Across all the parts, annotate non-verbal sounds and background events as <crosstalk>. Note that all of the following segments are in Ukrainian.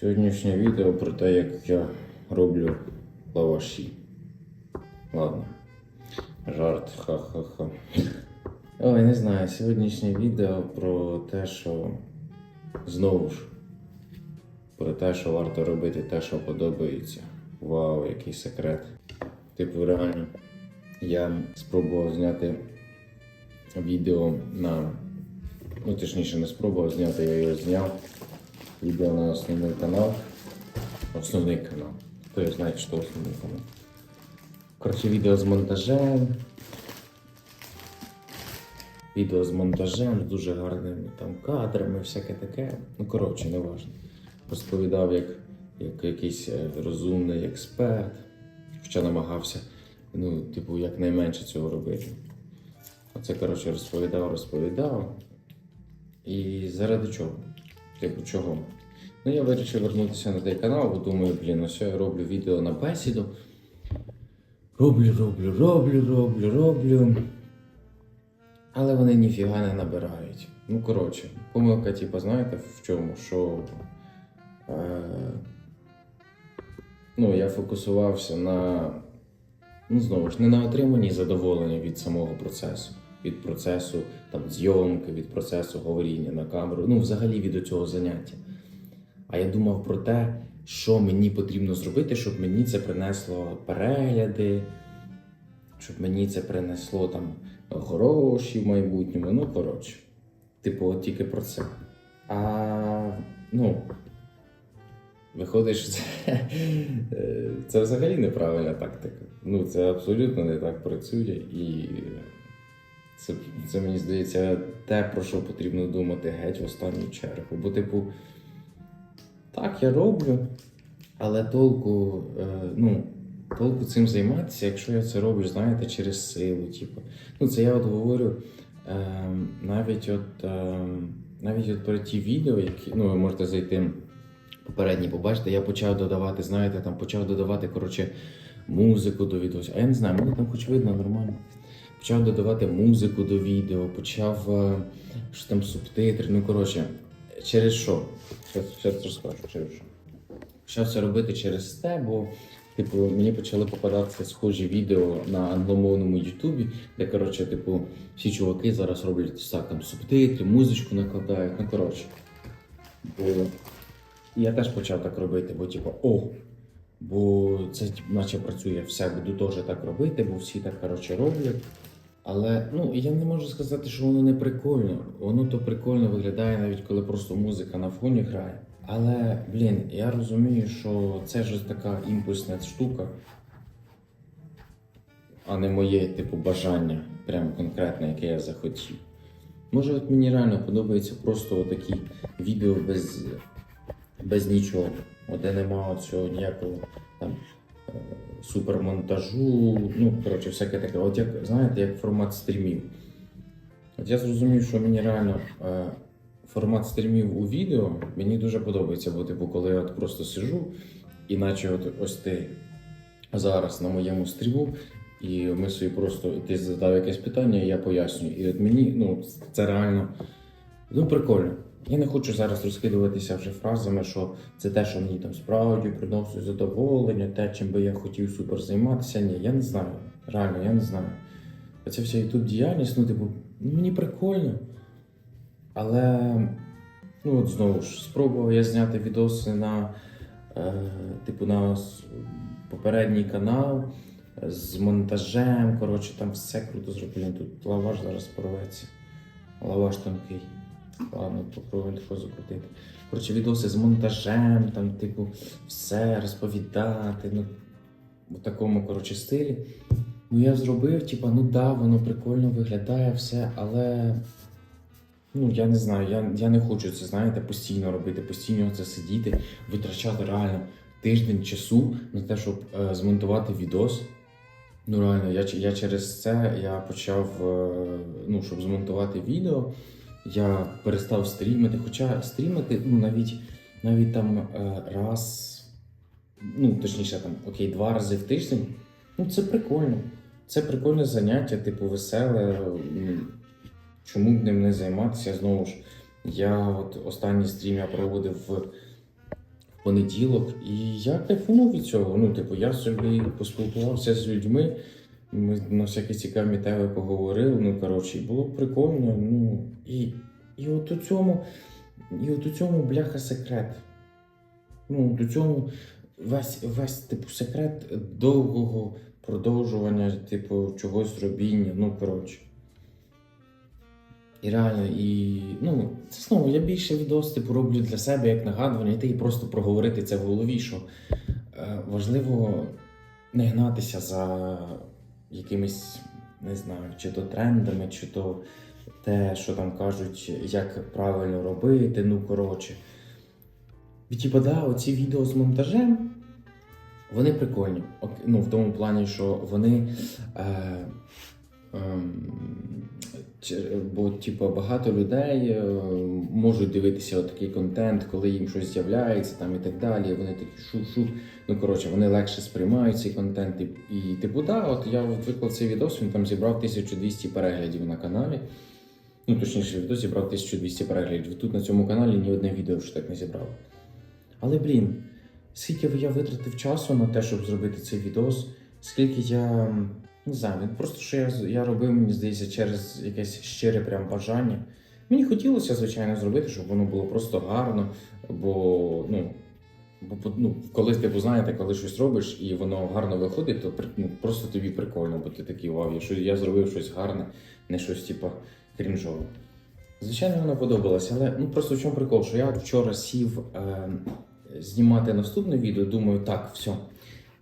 Сьогоднішнє відео про те, як я роблю лаваші. Ладно. Жарт, ха-ха-ха. Ой, не знаю, сьогоднішнє відео про те, що знову ж. Про те, що варто робити те, що подобається. Вау, який секрет. Типу, реально, я спробував зняти відео на. Ну, точніше, не спробував зняти, я його зняв. Відео на основний канал. Основний канал. Хто його знає, що основний канал. Коротше, відео з монтажем. Відео з монтажем, з дуже гарними там кадрами, всяке таке. Ну, коротше, не важно. Розповідав як, як якийсь е, розумний експерт, хоча намагався, ну, типу, якнайменше цього робити. Оце, коротше, розповідав, розповідав. І заради чого? Типу, чого? Ну, я вирішив вернутися на той канал, бо думаю, блін, ось я роблю відео на бесіду. Роблю, роблю, роблю, роблю, роблю. Але вони ніфіга не набирають. Ну, коротше, помилка, типу, знаєте, в чому? Що. Е, ну, я фокусувався на. Ну, знову ж, не на отриманні задоволення від самого процесу. Від процесу там, зйомки, від процесу говоріння на камеру, ну, взагалі від цього заняття. А я думав про те, що мені потрібно зробити, щоб мені це принесло перегляди, щоб мені це принесло там гроші в майбутньому. Ну, коротше, типу, от тільки про це. А ну, виходить, що це, е, це взагалі неправильна тактика. Ну, це абсолютно не так працює і. Це, це мені здається те, про що потрібно думати геть в останню чергу. Бо, типу, так, я роблю, але толку, е, ну, толку цим займатися, якщо я це роблю, знаєте, через силу. Типу. Ну, це я от говорю е, навіть от, е, навіть от про ті відео, які ну, ви можете зайти попередні, побачите, я почав додавати, знаєте, там почав додавати, коротше, музику до відео. А я не знаю, мені там хоч видно нормально. Почав додавати музику до відео, почав е, що там субтитри. Ну, коротше, через що? Зараз розкажу, через що. Почав це робити через те, бо типу, мені почали попадатися схожі відео на англомовному Ютубі, де, коротше, типу, всі чуваки зараз роблять так, там субтитри, музичку накладають. Ну, коротше. Бо я теж почав так робити, бо типу, о, бо це наче працює все, буду теж так робити, бо всі так коротше роблять. Але ну я не можу сказати, що воно не прикольно. Воно то прикольно виглядає навіть коли просто музика на фоні грає. Але блін, я розумію, що це ж така імпульсна штука, а не моє типу бажання, прямо конкретне, яке я захотів. Може, от мені реально подобається просто такі відео без, без нічого, де нема цього ніякого там супермонтажу, ну, коротше, всяке таке. От як, знаєте, як формат стрімів. От я зрозумів, що мені реально е, формат стрімів у відео мені дуже подобається, бо типу, коли я от просто сижу, іначе от ось ти зараз на моєму стріму, і ми собі просто ти задав якесь питання, і я пояснюю. І от мені ну, це реально ну, прикольно. Я не хочу зараз розкидуватися вже фразами, що це те, що мені там справді приносить задоволення, те, чим би я хотів супер займатися. Ні, я не знаю. Реально, я не знаю. Оця вся ютуб діяльність, ну, типу, ну, мені прикольно. Але, ну от знову ж, спробував я зняти відоси на, е, типу, на попередній канал з монтажем. Коротше, там все круто зроблено. Тут лаваш зараз порветься. Лаваш тонкий. Ладно, попробуємо тако закрутити. Коротше, відоси з монтажем, там, типу, все розповідати. Ну, в такому, коротше, стилі. Ну, я зробив, типу, ну да, воно прикольно виглядає все, але. Ну, я не знаю, я, я не хочу це, знаєте, постійно робити, постійно це сидіти, витрачати реально тиждень часу на те, щоб е, змонтувати відос. Ну, реально, я, я через це я почав, е, ну, щоб змонтувати відео, я перестав стрімити. Хоча стрімити, ну, навіть, навіть там е, раз, ну, точніше, там, окей, два рази в тиждень, ну, це прикольно. Це прикольне заняття, типу, веселе. Чому б ним не займатися? Знову ж, я от останній стрім я проводив в понеділок, і я кайфанув від цього. Ну, типу, я собі поспілкувався з людьми. Ми на всякі цікаві теми поговорили. Ну, коротше, було прикольно. Ну, і, і от у цьому, і от у цьому бляха секрет. Ну, до цьому весь, весь типу, секрет довгого продовжування, типу, чогось робіння. Ну, коротше. І реально, і ну, це знову я більше відос типу, роблю для себе як нагадування, і ти просто проговорити це в голові, що е, важливо не гнатися за якимись, не знаю, чи то трендами, чи то те, що там кажуть, як правильно робити. Ну, коротше. І типу, да, оці відео з монтажем, вони прикольні. Ну, в тому плані, що вони. Е, чи- бо, типу, багато людей е, можуть дивитися отакий контент, коли їм щось з'являється там і так далі. Вони такі шу-шу. Ну, коротше, вони легше сприймають цей контент. І, і типу, да, от я виклав цей відос, він там зібрав 1200 переглядів на каналі. Ну, точніше, відос зібрав 1200 переглядів. Тут на цьому каналі ні одне відео ще так не зібрав. Але, блін, скільки я витратив часу на те, щоб зробити цей відос, скільки я. Не знаю, він просто що я, я робив, мені здається, через якесь щире прям бажання. Мені хотілося, звичайно, зробити, щоб воно було просто гарно, бо, ну, бо ну, коли типу, знаєте, коли щось робиш і воно гарно виходить, то ну, просто тобі прикольно, бо ти такий вау, я, я зробив щось гарне, не щось типу, крінжове. Звичайно, воно подобалося, але ну просто в чому прикол, що я вчора сів е, знімати наступне відео, думаю, так, все,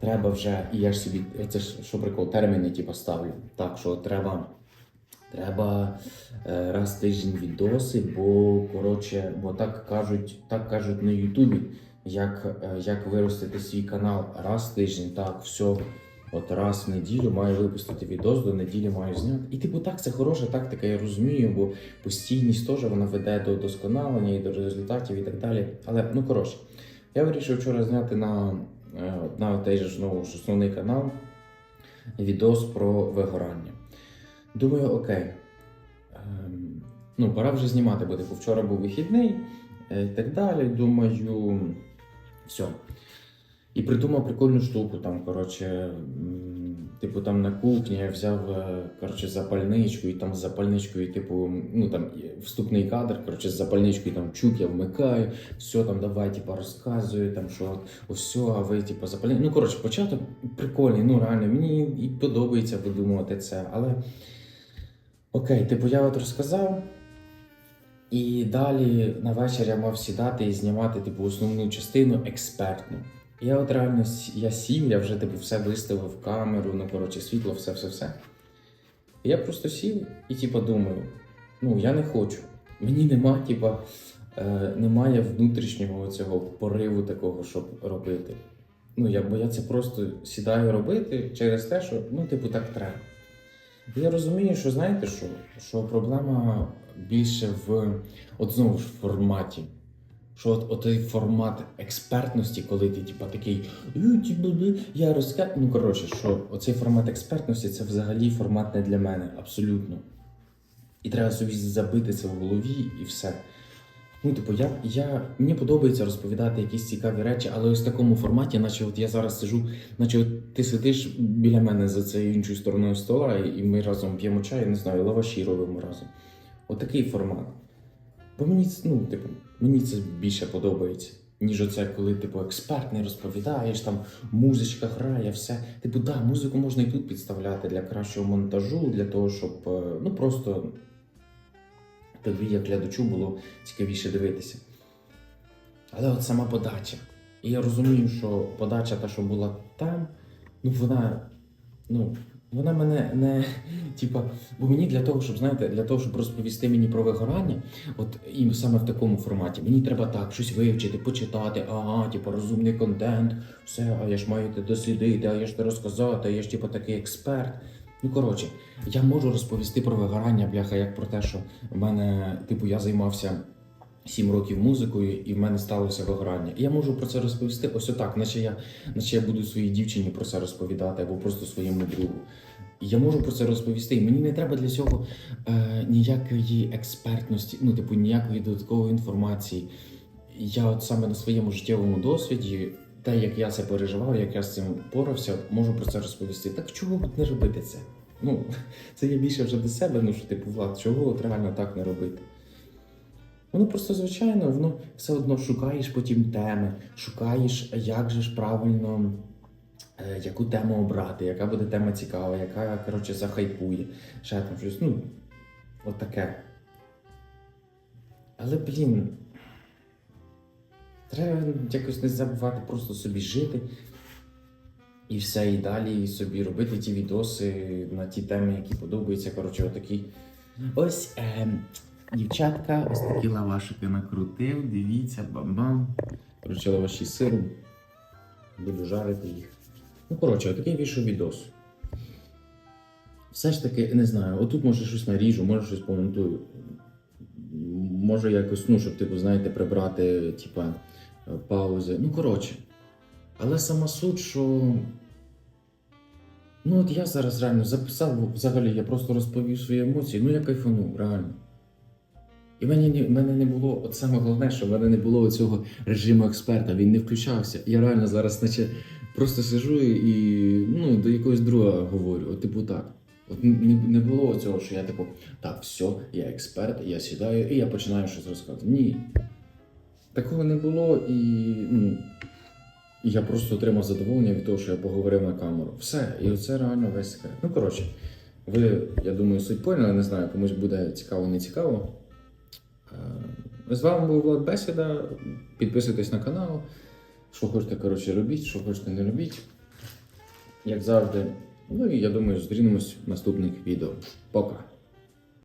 треба вже, і я ж собі, це ж що прикол, терміни типу, ставлю. Так, що треба, треба е, раз в тиждень відоси, бо коротше, бо так кажуть, так кажуть на Ютубі, як, е, як виростити свій канал раз в тиждень, так, все. От раз в неділю маю випустити відос, до неділі маю зняти. І типу так, це хороша тактика, я розумію, бо постійність теж вона веде до досконалення і до результатів і так далі. Але ну коротше, я вирішив вчора зняти на, на той же знову ж основний канал відос про вигорання. Думаю, окей. Ем, ну, пора вже знімати, буде, бо типу, вчора був вихідний е, і так далі. Думаю, все. І придумав прикольну штуку там, коротше, типу там на кухні я взяв е, коротше, запальничку, і там з запальничкою, типу, ну там вступний кадр, коротше, з запальничкою там чук, я вмикаю, все там давай, типу, розказую, там що все, а ви типу запальничку. Ну, коротше, початок прикольний, ну реально, мені і подобається видумувати це, але окей, типу, я от розказав. І далі на вечір я мав сідати і знімати типу основну частину експертну. Я от реально я сів, я вже типу все виставив камеру, ну коротше, світло, все, все, все. Я просто сів і типу думаю: ну я не хочу. Мені нема, типу, е, немає внутрішнього цього пориву такого, щоб робити. Ну, я, бо я це просто сідаю робити через те, що ну, типу, так треба. Я розумію, що знаєте що? Що проблема більше в от знову ж форматі. Що от, от той формат експертності, коли ти типа такий «Е, типу, я розкажу. Ну коротше, що оцей формат експертності це взагалі формат не для мене, абсолютно. І треба собі забити це в голові і все. Ну, типу, я, я, мені подобається розповідати якісь цікаві речі, але ось в такому форматі, наче от я зараз сижу, наче от ти сидиш біля мене за цією іншою стороною стола, і ми разом п'ємо чай, не знаю, лаваші робимо разом. Отакий формат. Бо мені, ну, типу, мені це більше подобається, ніж оце, коли, типу, експерт не розповідаєш, там музичка грає, все. Типу, да, музику можна і тут підставляти для кращого монтажу, для того, щоб е, ну просто тобі, як глядачу, було цікавіше дивитися. Але от сама подача. І я розумію, що подача, та, що була там, ну вона, ну, вона мене не. Типа, бо мені для того, щоб знаєте, для того, щоб розповісти мені про вигорання, от і саме в такому форматі, мені треба так, щось вивчити, почитати, ага, типу, розумний контент, все, а я ж маю те дослідити, а я ж те розказати, а я ж типу такий експерт. Ну коротше, я можу розповісти про вигорання, бляха, як про те, що в мене, типу, я займався. Сім років музикою, і в мене сталося вигорання. І я можу про це розповісти ось отак, наче я, наче я буду своїй дівчині про це розповідати або просто своєму другу. І я можу про це розповісти. І мені не треба для цього е, ніякої експертності, ну, типу, ніякої додаткової інформації. я от саме на своєму життєвому досвіді, те, як я це переживав, як я з цим порався, можу про це розповісти. Так чого б не робити це? Ну, <laughs> це я більше вже до себе, ну що типу, Влад, чого от реально так не робити? Воно просто звичайно, воно все одно шукаєш потім теми, шукаєш, як же ж правильно, е, яку тему обрати, яка буде тема цікава, яка, коротше, захайпує, ще там щось, ну, от. Але, блін, треба якось не забувати просто собі жити і все, і далі собі робити ті відоси на ті теми, які подобаються. Коротше, отакий. Ось е, дівчатка, ось такі лавашики накрутив. Дивіться, бам-бам. Коротше, лаваші з сиром. Буду жарити їх. Ну, коротше, отакий вийшов відос. Все ж таки, не знаю, отут може щось наріжу, може щось помонтую. Може якось, ну, щоб, типу, знаєте, прибрати, типа, паузи. Ну, коротше. Але сама суть, що. Ну, от я зараз реально записав, взагалі, я просто розповів свої емоції, ну я кайфанув, реально. І в мене, в мене не було, от саме головне, що в мене не було цього режиму експерта, він не включався. Я реально зараз, наче, просто сижу і ну, до якогось друга говорю, от типу так. От не, не було цього, що я типу, так, все, я експерт, я сідаю і я починаю щось розказувати. Ні. Такого не було і. Ну, я просто отримав задоволення від того, що я поговорив на камеру. Все, і оце реально весь секрет. Ну, коротше, ви, я думаю, суть поняли, не знаю, комусь буде цікаво, не цікаво. Е, З вами був Влад Бесіда. Підписуйтесь на канал. Що хочете, коротше, робіть, що хочете, не робіть. Як завжди. Ну і я думаю, зустрінемось в наступних відео. Пока!